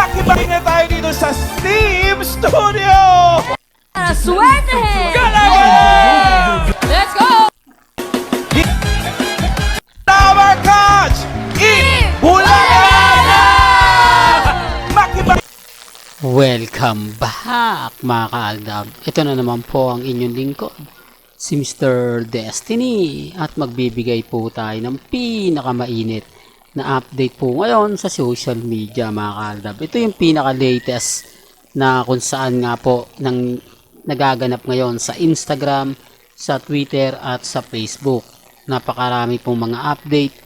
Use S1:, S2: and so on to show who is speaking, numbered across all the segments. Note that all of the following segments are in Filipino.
S1: Makibalik na tayo dito sa Steam Studio!
S2: Suerte!
S1: Galaga!
S2: Let's go!
S1: Tower Catch! In Bulaga! Makibalik
S3: Welcome back mga kaaldab. Ito na naman po ang inyong lingkod, si Mr. Destiny at magbibigay po tayo ng pinakamainit na update po ngayon sa social media mga kaaldab. Ito yung pinaka-latest na kung saan nga po nang nagaganap ngayon sa Instagram, sa Twitter at sa Facebook. Napakarami pong mga update,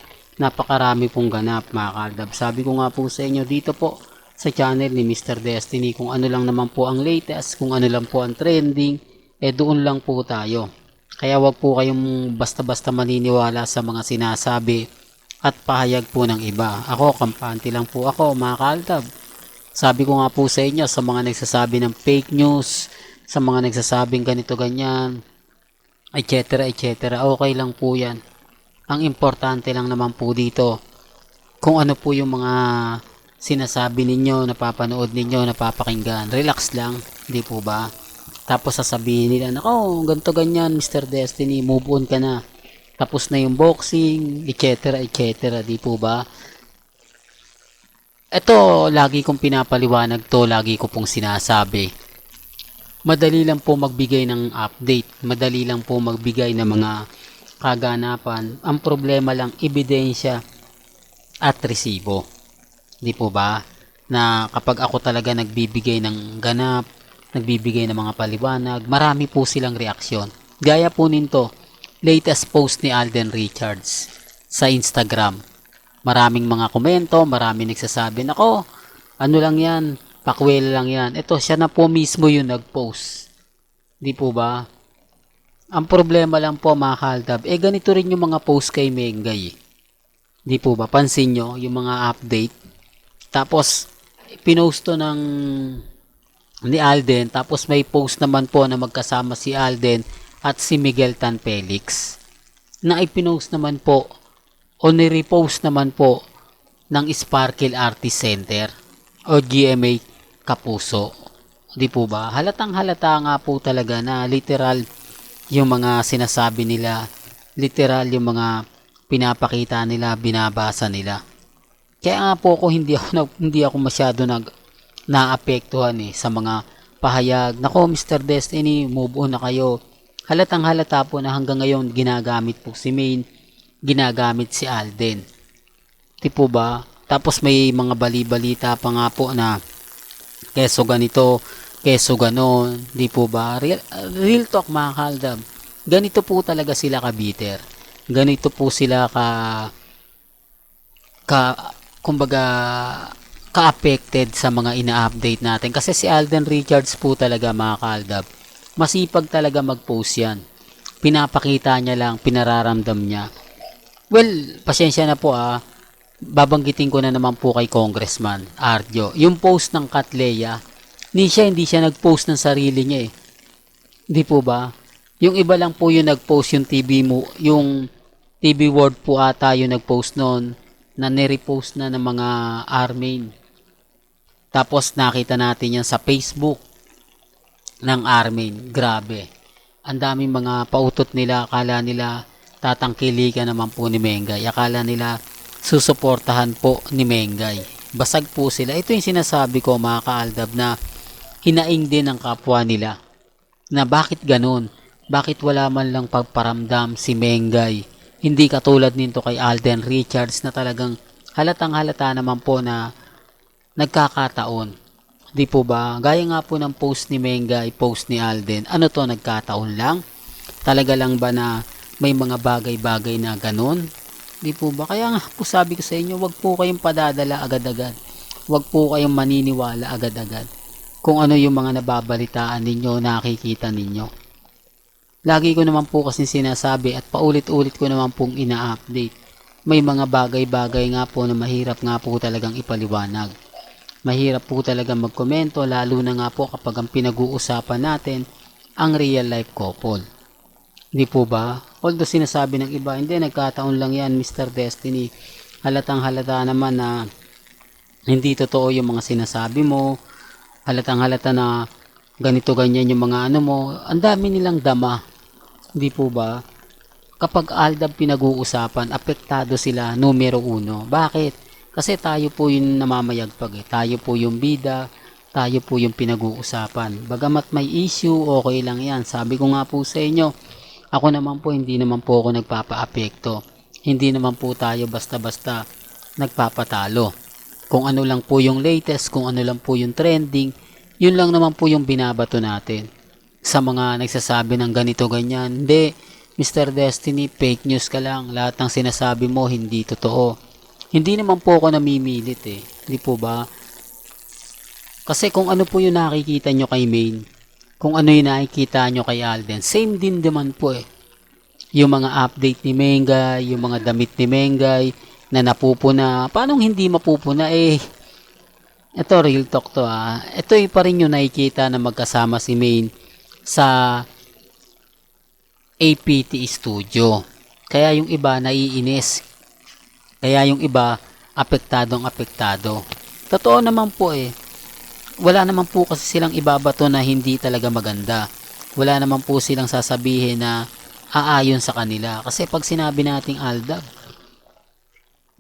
S3: napakarami pong ganap mga kaaldab. Sabi ko nga po sa inyo dito po sa channel ni Mr. Destiny kung ano lang naman po ang latest, kung ano lang po ang trending, eh doon lang po tayo. Kaya wag po kayong basta-basta maniniwala sa mga sinasabi at pahayag po ng iba. Ako, kampante lang po ako, mga kaaltab. Sabi ko nga po sa inyo, sa mga nagsasabi ng fake news, sa mga nagsasabing ganito ganyan, etc. etc. Okay lang po yan. Ang importante lang naman po dito, kung ano po yung mga sinasabi ninyo, napapanood ninyo, napapakinggan. Relax lang, di po ba? Tapos sasabihin nila, nako, ganito ganyan, Mr. Destiny, move on ka na. Tapos na yung boxing, etc. etc. Di po ba? Ito, lagi kong pinapaliwanag to, lagi ko pong sinasabi. Madali lang po magbigay ng update, madali lang po magbigay ng mga kaganapan. Ang problema lang, ebidensya at resibo. Di po ba? Na kapag ako talaga nagbibigay ng ganap, nagbibigay ng mga paliwanag, marami po silang reaksyon. Gaya po nito, latest post ni Alden Richards sa Instagram. Maraming mga komento, maraming nagsasabi, nako, ano lang yan, pakwela lang yan. Ito, siya na po mismo yung nag-post. Di po ba? Ang problema lang po mga kaldab, eh ganito rin yung mga post kay Mengay. Di po ba? Pansin nyo yung mga update. Tapos, pinost to ng ni Alden. Tapos may post naman po na magkasama si Alden at si Miguel Tan Felix. Na ipinost naman po o nirepost naman po ng Sparkle Artist Center o GMA Kapuso. Di po ba? Halatang halata nga po talaga na literal yung mga sinasabi nila, literal yung mga pinapakita nila, binabasa nila. Kaya nga po ako hindi ako hindi ako masyado nag naapektuhan eh sa mga pahayag. Nako Mr. Destiny, move on na kayo. Halatang halata po na hanggang ngayon ginagamit po si Main, ginagamit si Alden. Di po ba? Tapos may mga bali-balita pa nga po na keso ganito, keso ganon, di po ba? Real, real talk mga kaldab. Ganito po talaga sila kabiter. Ganito po sila ka ka kumbaga ka-affected sa mga ina-update natin kasi si Alden Richards po talaga mga kaldab masipag talaga mag-post yan. Pinapakita niya lang pinararamdam niya. Well pasensya na po ah. Babanggitin ko na naman po kay Congressman Arjo. Yung post ng Katleya ni siya hindi siya nag-post ng sarili niya eh. Di po ba? Yung iba lang po yung nag-post yung TV mo yung TV World po ata yung nag-post noon na nirepost na ng mga Armain. Tapos nakita natin yan sa Facebook ng Armain. Grabe. Ang daming mga pautot nila. Akala nila tatangkilikan naman po ni Mengay. Akala nila susuportahan po ni Mengay. Basag po sila. Ito yung sinasabi ko mga kaaldab na hinaing din ng kapwa nila. Na bakit ganun? Bakit wala man lang pagparamdam si Mengay? Hindi katulad nito kay Alden Richards na talagang halatang halata naman po na nagkakataon. Di po ba? Gaya nga po ng post ni Menga, post ni Alden. Ano to, nagkataon lang? Talaga lang ba na may mga bagay-bagay na ganun? Di po ba? Kaya nga po sabi ko sa inyo, wag po kayong padadala agad-agad. Wag po kayong maniniwala agad-agad. Kung ano yung mga nababalitaan ninyo, nakikita ninyo. Lagi ko naman po kasi sinasabi at paulit-ulit ko naman pong ina-update. May mga bagay-bagay nga po na mahirap nga po talagang ipaliwanag. Mahirap po talaga magkomento lalo na nga po kapag ang pinag-uusapan natin ang real life couple. Di po ba? Although sinasabi ng iba, hindi, nagkataon lang yan, Mr. Destiny. Halatang halata naman na hindi totoo yung mga sinasabi mo, halatang halata na ganito ganyan yung mga ano mo, ang dami nilang dama. Hindi po ba? Kapag Aldab pinag-uusapan, apektado sila numero uno. Bakit? Kasi tayo po yung namamayagpag eh. Tayo po yung bida, tayo po yung pinag-uusapan. Bagamat may issue, okay lang yan. Sabi ko nga po sa inyo, ako naman po, hindi naman po ako nagpapa-apekto. Hindi naman po tayo basta-basta nagpapatalo. Kung ano lang po yung latest, kung ano lang po yung trending, yun lang naman po yung binabato natin. Sa mga nagsasabi ng ganito ganyan, hindi, Mr. Destiny, fake news ka lang. Lahat ng sinasabi mo, hindi totoo. Hindi naman po ako namimilit eh. Hindi po ba? Kasi kung ano po yung nakikita nyo kay Main, kung ano yung nakikita nyo kay Alden, same din naman po eh. Yung mga update ni Mengay, yung mga damit ni Mengay, na napupuna. Paano hindi mapupuna eh? Ito real talk to ah. Ito eh pa rin yung nakikita na magkasama si Main sa APT Studio. Kaya yung iba naiinis. Kaya yung iba apektadong apektado. Totoo naman po eh. Wala naman po kasi silang ibabato na hindi talaga maganda. Wala naman po silang sasabihin na aayon sa kanila. Kasi pag sinabi nating Aldab,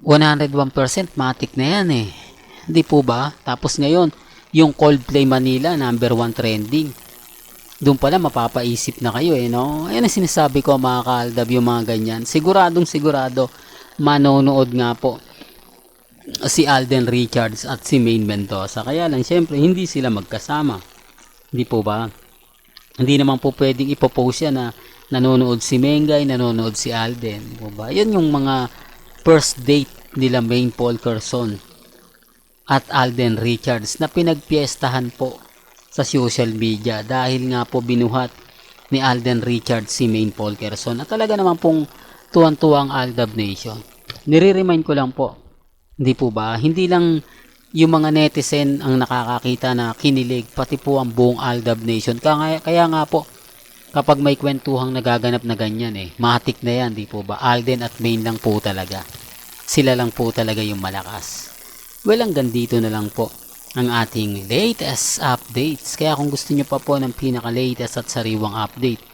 S3: 101% matik na yan eh. Hindi po ba? Tapos ngayon, yung Coldplay Manila, number one trending. Doon pala mapapaisip na kayo eh, no? Ayan ang sinasabi ko mga kaaldab yung mga ganyan. Siguradong sigurado, manonood nga po si Alden Richards at si Maine Mendoza. Kaya lang, syempre, hindi sila magkasama. Hindi po ba? Hindi naman po pwedeng ipopost yan na nanonood si Mengay, nanonood si Alden. Po ba? Yan yung mga first date nila Maine Paul Carson at Alden Richards na pinagpiestahan po sa social media dahil nga po binuhat ni Alden Richards si Maine Paul Carson at talaga naman pong tuwan-tuwang Aldab Nation. Nire-remind ko lang po, hindi po ba? Hindi lang yung mga netizen ang nakakakita na kinilig, pati po ang buong Aldab Nation. Kaya, kaya nga po, kapag may kwentuhang nagaganap na ganyan eh, matik na yan, di po ba? Alden at Maine lang po talaga. Sila lang po talaga yung malakas. Well, hanggang dito na lang po ang ating latest updates. Kaya kung gusto nyo pa po ng pinaka-latest at sariwang update,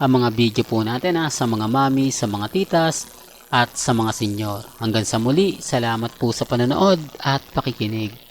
S3: ang mga video po natin ha, sa mga mami, sa mga titas, at sa mga senyor. Hanggang sa muli, salamat po sa panonood at pakikinig.